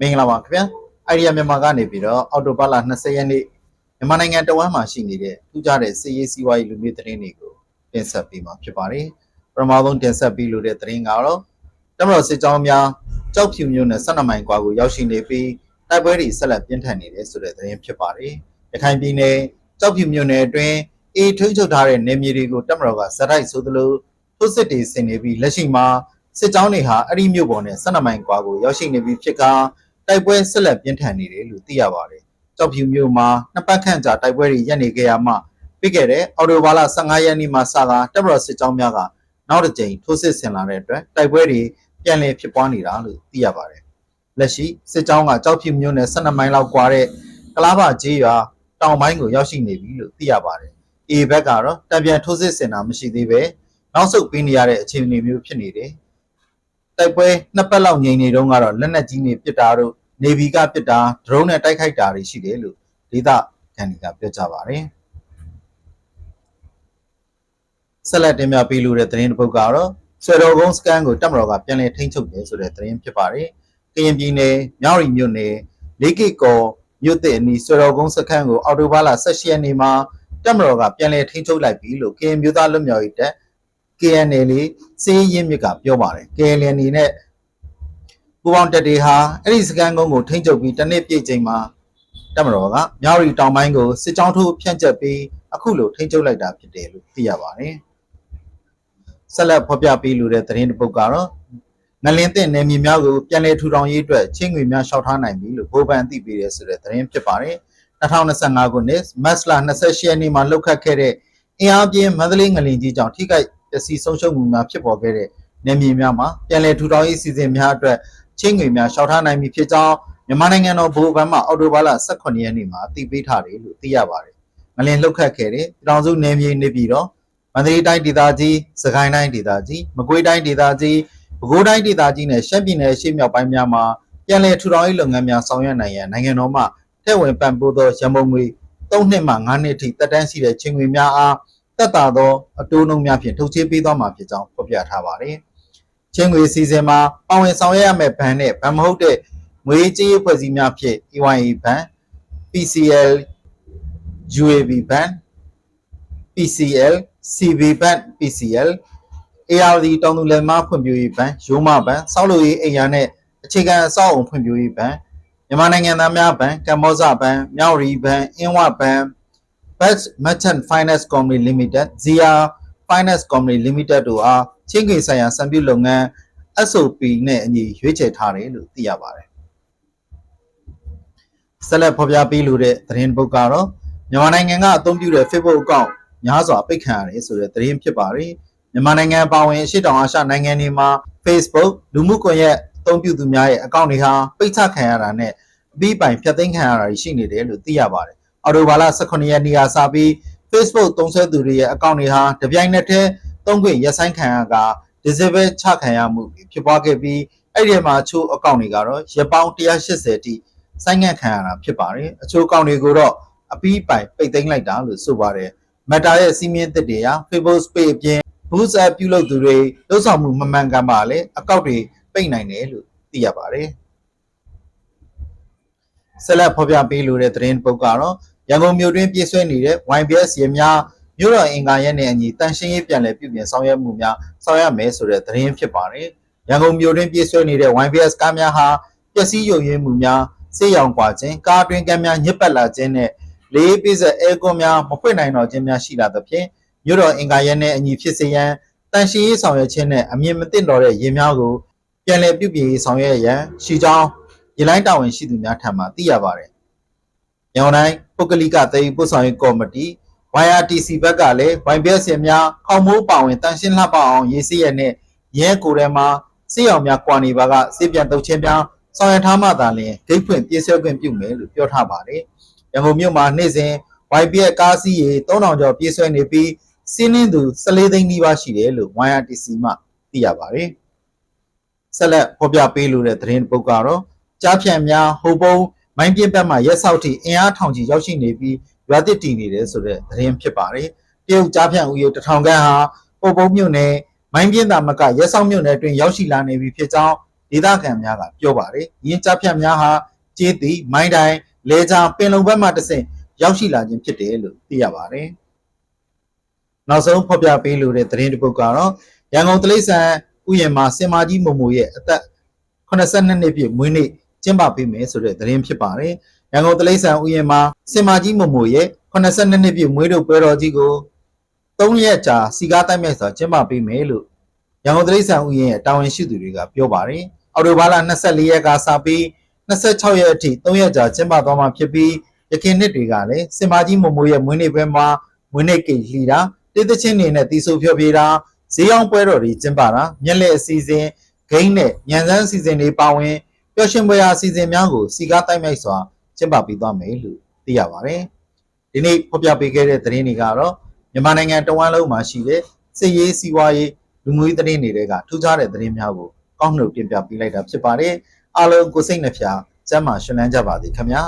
မင်္ဂလာပါခင်ဗျာအိုင်ဒီယာမြန်မာကနေပြီးတော့အော်တိုဘာလ20ရက်နေ့မြန်မာနိုင်ငံတဝမ်းမှာရှိနေတဲ့ထူးခြားတဲ့စီရေးစီးပွားရေးလူမျိုးသတင်းတွေကိုတင်ဆက်ပေးမှာဖြစ်ပါတယ်ပထမဆုံးတင်ဆက်ပေးလို့တဲ့သတင်းကတော့တမတော်စစ်ကြောင်းများကြောက်ဖြူမျိုးနဲ့12မိုင်ကွာကိုရောက်ရှိနေပြီးတိုက်ပွဲတွေဆက်လက်ပြင်းထန်နေတယ်ဆိုတဲ့သတင်းဖြစ်ပါတယ်ရခိုင်ပြည်နယ်ကြောက်ဖြူမျိုးနယ်အတွင်းအေးထွန်းချုပ်ထားတဲ့နေမြေတွေကိုတမတော်ကဇက်တိုက်ဆိုသလိုထိုးစစ်တွေဆင်နေပြီးလက်ရှိမှာ စစ်ကြောင်းတွေဟာအဲ့ဒီမြို့ပေါ်နဲ့12မိုင်ကွာကိုရောက်ရှိနေပြီးဖြစ်ကာတိုက်ပွဲဆက်လက်ပြင်းထန်နေတယ်လို့သိရပါတယ်။ကြောက်ဖြူမြို့မှာနှစ်ပတ်ခန့်ကြာတိုက်ပွဲတွေရပ်နေကြရမှပြီးခဲ့တဲ့အော်တိုဘာလ15ရက်နေ့မှာစကားတပ်မတော်စစ်ကြောင်းများကနောက်တစ်ကြိမ်ထိုးစစ်ဆင်လာတဲ့အတွက်တိုက်ပွဲတွေပြန်လည်ဖြစ်ပွားနေတာလို့သိရပါတယ်။လက်ရှိစစ်ကြောင်းကကြောက်ဖြူမြို့နယ်12မိုင်လောက်ကွာတဲ့ကလားပါကျေးရွာတောင်ပိုင်းကိုရောက်ရှိနေပြီလို့သိရပါတယ်။ A ဘက်ကတော့တံပြန်ထိုးစစ်ဆင်တာမရှိသေးပဲနောက်ဆုတ်ပေးနေရတဲ့အခြေအနေမျိုးဖြစ်နေတယ်။ တိုက်ပွဲနှစ်ပတ်လောက်ငြိမ်နေတုန်းကတော့လက်နက်ကြီးတွေပစ်တာတို့နေဗီကပစ်တာဒရုန်းနဲ့တိုက်ခိုက်တာတွေရှိတယ်လို့ဒေသခံတွေကပြောကြပါတယ်။ဆက်လက်တင်ပြပေးလို့တဲ့သတင်းတစ်ပုဒ်ကတော့ဆွေတော်ကုန်းစကန်ကိုတပ်မတော်ကပြန်လည်ထိန်းချုပ်တယ်ဆိုတဲ့သတင်းဖြစ်ပါတယ်။ကရင်ပြည်နယ်မြောက်ရီမြို့နယ်လေးကိကောမြို့သစ်အနီးဆွေတော်ကုန်းစခန်းကိုအော်တိုဘားလ18ရက်နေ့မှာတပ်မတော်ကပြန်လည်ထိန်းချုပ်လိုက်ပြီလို့ကရင်မျိုးသားလွတ်မြောက်ရေးတပ် KNL စေးရင်မြစ်ကပြောပါတယ် KNL အနေနဲ့ပူပေါင်းတက်တွေဟာအဲ့ဒီစကန်ကုန်းကိုထိန်းချုပ်ပြီးတစ်နှစ်ပြည့်ချိန်မှာတပ်မတော်ကမြောက်ရီတောင်ပိုင်းကိုစစ်ကြောင်းထိုးဖြန့်ကျက်ပြီးအခုလိုထိန်းချုပ်လိုက်တာဖြစ်တယ်လို့သိရပါတယ်ဆက်လက်ဖော်ပြပေးလိုတဲ့သတင်းတစ်ပုဒ်ကတော့ငလင်းတဲ့နယ်မြေများကိုပြန်လည်ထူထောင်ရေးအတွက်ချင်းငွေများရှောက်ထားနိုင်ပြီလို့ဗိုလ်ပန်သိပေးတယ်ဆိုတဲ့သတင်းဖြစ်ပါတယ်2025ခုနှစ်မတ်လ28ရက်နေ့မှာလှုပ်ခတ်ခဲ့တဲ့အင်အားပြင်းမန္တလေးငလင်ကြီးကြောင့်ထိခိုက် ပျက်စီးဆုံးရှုံးမှုများဖြစ်ပေါ်ခဲ့တဲ့နယ်မြေများမှာပြန်လည်ထူထောင်ရေးစီစဉ်များအတွက်ချင်းငွေများရှောက်ထားနိုင်ပြီဖြစ်ကြောင်းမြန်မာနိုင်ငံတော်ဗဟိုဘဏ်မှအော်တိုဘာလ18ရက်နေ့မှာအသိပေးထားတယ်လို့သိရပါတယ်။ငလင်လှုပ်ခတ်ခဲ့တဲ့ပြည်တော်စုနယ်မြေနေပြည်တော်မန္တလေးတိုင်းဒေသကြီးစကိုင်းတိုင်းဒေသကြီးမကွေးတိုင်းဒေသကြီးပဲခူးတိုင်းဒေသကြီးနဲ့ရှမ်းပြည်နယ်ရှေ့မြောက်ပိုင်းများမှာပြန်လည်ထူထောင်ရေးလုပ်ငန်းများဆောင်ရွက်နိုင်ရန်နိုင်ငံတော်မှထည့်ဝင်ပံ့ပိုးသောရန်ပုံငွေ3နှစ်မှ9နှစ်ထိတက်တန်းရှိတဲ့ချင်းငွေများအား တက်တာသောအတိုးနှုန်းများဖြင့်ထုတ်ချေးပေးသွားမှာဖြစ်ကြောင်းဖော်ပြထားပါတယ်။ချင်းငွေစီစဉ်မှာပါဝင်ဆောင်ရွက်ရမယ့်ဘဏ်နဲ့ဘဏ်မဟုတ်တဲ့ငွေကြေးဖွဲ့စည်းများဖြင့် EYE ဘဏ် PCL UAB ဘဏ် PCL CB ဘဏ် PCL ARD တောင်သူလယ်မဖွံ့ဖြိုးရေးဘဏ်ရိုးမဘဏ်စောက်လို့ရေးအိမ်ယာနဲ့အခြေခံအဆောက်အုံဖွံ့ဖြိုးရေးဘဏ်မြန်မာနိုင်ငံသားများဘဏ်ကမ္ဘောဇဘဏ်မြောက်ရီဘဏ်အင်းဝဘဏ် Best Merchant Finance Company Limited Zia Finance Company Limited တို့အားချင်းကိဆိုင်ရာစံပြုလုပ်ငန်း SOP နဲ့အညီရွေးချယ်ထားတယ်လို့သိရပါတယ်။ဆက်လက်ဖော်ပြပေးလိုတဲ့သတင်းပုတ်ကတော့မြန်မာနိုင်ငံကအသုံးပြုတဲ့ Facebook account များစွာပိတ်ခံရတယ်ဆိုတဲ့သတင်းဖြစ်ပါတယ်။မြန်မာနိုင်ငံပါဝင်အရှိတောင်အာရှနိုင်ငံတွေမှာ Facebook လူမှုကွန်ရက်အသုံးပြုသူများရဲ့ account တွေဟာပိတ်ချခံရတာနဲ့အပြီးပိုင်ဖျက်သိမ်းခံရတာရှိနေတယ်လို့သိရပါတယ်။ အော်တိုဘာလ18ရက်နေ့ကစပြီး Facebook သုံးစွဲသူတွေရဲ့ account တွေဟာတပြိုင်နက်တည်းသုံးခွင့်ရပ်ဆိုင်းခံရက disable ချခံရမှုဖြစ်ပွားခဲ့ပြီးအဲ့ဒီမှာအချို့ account တွေကတော့ရက်ပေါင်း180တိဆိုင်းငံ့ခံရတာဖြစ်ပါတယ်။အချို့ account တွေကိုတော့အပြီးပိုင်ပိတ်သိမ်းလိုက်တာလို့ဆိုပါတယ်။ Meta ရဲ့စီးမြင့်သစ်တွေဟာ Facebook Page အပြင် boost app ပြုလုပ်သူတွေလှုပ်ဆောင်မှုမမှန်ကန်ပါလေအကောက်တွေပိတ်နိုင်တယ်လို့သိရပါတယ်ဆက်လက်ဖော်ပြပေးလိုတဲ့သတင်းပုတ်ကတော့ ရန်ကုန်မြို့တွင်းပြည့်စွဲနေတဲ့ YBS ရေများမြို့တော်အင်္ဂါရက်နဲ့အညီတန်ရှင်းရေးပြန်လည်ပြုပြင်ဆောင်ရွက်မှုများဆောင်ရွက်မယ်ဆိုတဲ့သတင်းဖြစ်ပါတယ်ရန်ကုန်မြို့တွင်းပြည့်စွဲနေတဲ့ YBS ကားများဟာပျက်စီးယုံရင်းမှုများစေးရောင်ကွာခြင်းကားတွင်ကမ်းများညစ်ပတ်လာခြင်းနဲ့လေးပြည့်စက်အဲကွန်များမဖွင့်နိုင်တော့ခြင်းများရှိလာသဖြင့်မြို့တော်အင်္ဂါရက်နဲ့အညီဖြစ်စေရန်တန်ရှင်းရေးဆောင်ရွက်ခြင်းနဲ့အမြင်မသိတော့တဲ့ရေများကိုပြန်လည်ပြုပြင်ရေးဆောင်ရွက်ရန်ရှိကြောင်းရေလိုင်းတာဝန်ရှိသူများထံမှသိရပါတယ်။ ရန်ကုန်တိုင်းပုဂ္ဂလိကတည်ပို့ဆောင်ရေးကော်မတီ YRTC ဘက်ကလည်း YBS ရများခေါမိုးပါဝင်တန်ရှင်းလှပအောင်ရေးစရနဲ့ရဲကိုယ်ထဲမှာစေးအောင်များကွာနေပါကစေးပြန်တုတ်ချင်းများဆောင်ရထားမှသာလျှင်ဂိတ်ဖွင့်ပြေးဆွဲခွင့်ပြုမယ်လို့ပြောထားပါတယ်။ရန်ကုန်မြို့မှာနေ့စဉ် YBS ကားစီးရေ3000ကျော်ပြေးဆွဲနေပြီးစီးနှင်းသူ14သိန်းနီးပါးရှိတယ်လို့ YRTC မှသိရပါတယ်။ဆက်လက်ဖော်ပြပေးလိုတဲ့သတင်းပုတ်ကတော့ကြားဖြန့်များဟိုပုံး မိုင်းပြင်းဘက်မှရက်ဆောက်ထိအင်အားထောင်ချီရောက်ရှိနေပြီးရွာတစ်တည်နေတယ်ဆိုတဲ့သတင်းဖြစ်ပါတယ်။တရုတ်ကြားဖြန့်ဦးရေတထောင်ခန့်ဟာဟိုပုံးမြို့နယ်မိုင်းပြင်းသာမကရက်ဆောက်မြို့နယ်အတွင်းရောက်ရှိလာနေပြီဖြစ်ကြောင်းဒေသခံများကပြောပါတယ်။ရင်းကြဖြတ်များဟာကျေးတီမိုင်းတိုင်းလေချာပင်လုံဘက်မှတဆင့်ရောက်ရှိလာခြင်းဖြစ်တယ်လို့သိရပါတယ်။နောက်ဆုံးဖော်ပြပေးလိုတဲ့သတင်းတစ်ပုဒ်ကတော့ရန်ကုန်တလိษံဥယျာဉ်မှာစင်မာကြီးမုံမိုရဲ့အသက်82နှစ်ပြည့်မွေးနေ့ ကျင်းပပေးမယ်ဆိုတဲ့သတင်းဖြစ်ပါတယ်။ရန်ကုန်တလိษံဥယျာဉ်မှာစင်မာကြီးမုံမိုရဲ့82နှစ်ပြည့်မွေးနေ့ပွဲတော်ကြီးကို3ရက်ကြာစီကားတိုက်မြိုက်စွာကျင်းပပေးမယ်လို့ရန်ကုန်တလိษံဥယျာဉ်ရဲ့တာဝန်ရှိသူတွေကပြောပါတယ်။အော်တိုဘာလ24ရက်ကစပြီး26ရက်အထိ3ရက်ကြာကျင်းပသွားမှာဖြစ်ပြီးရခိုင်နှစ်တွေကလည်းစင်မာကြီးမမိုးရဲ့မွေးနေ့ပွဲမှာမွေးနေ့ကိတ်လှီတာတေးသချင်းတွေနဲ့တီးဆိုဖျော်ဖြေတာဈေးအောင်ပွဲတော်တွေကျင်းပတာမျက်လက်အစီအစဉ်ဂိမ်းနဲ့ညံစမ်းအစီအစဉ်တွေပါဝင် ပျော်ရွှင်ပွဲရာအစီအစဉ်များကိုစီကားတိုက်မြိုက်စွာကျင်းပပေးသွားမယ်လို့သိရပါတယ်။ဒီနေ့ဖော်ပြပေးခဲ့တဲ့သတင်းတွေကတော့မြန်မာနိုင်ငံတဝန်းလုံးမှာရှိတဲ့စစ်ရေးစီးပွားရေးလူမျိုးရေးသတင်းတွေကထူးခြားတဲ့သတင်းများကိုကောင်းနှုတ်တင်ပြပေးလိုက်တာဖြစ်ပါတယ်အားလုံးကိုစိတ်နှဖျားစမ်းမရှင်လန်းကြပါသည်ခင်ဗျာ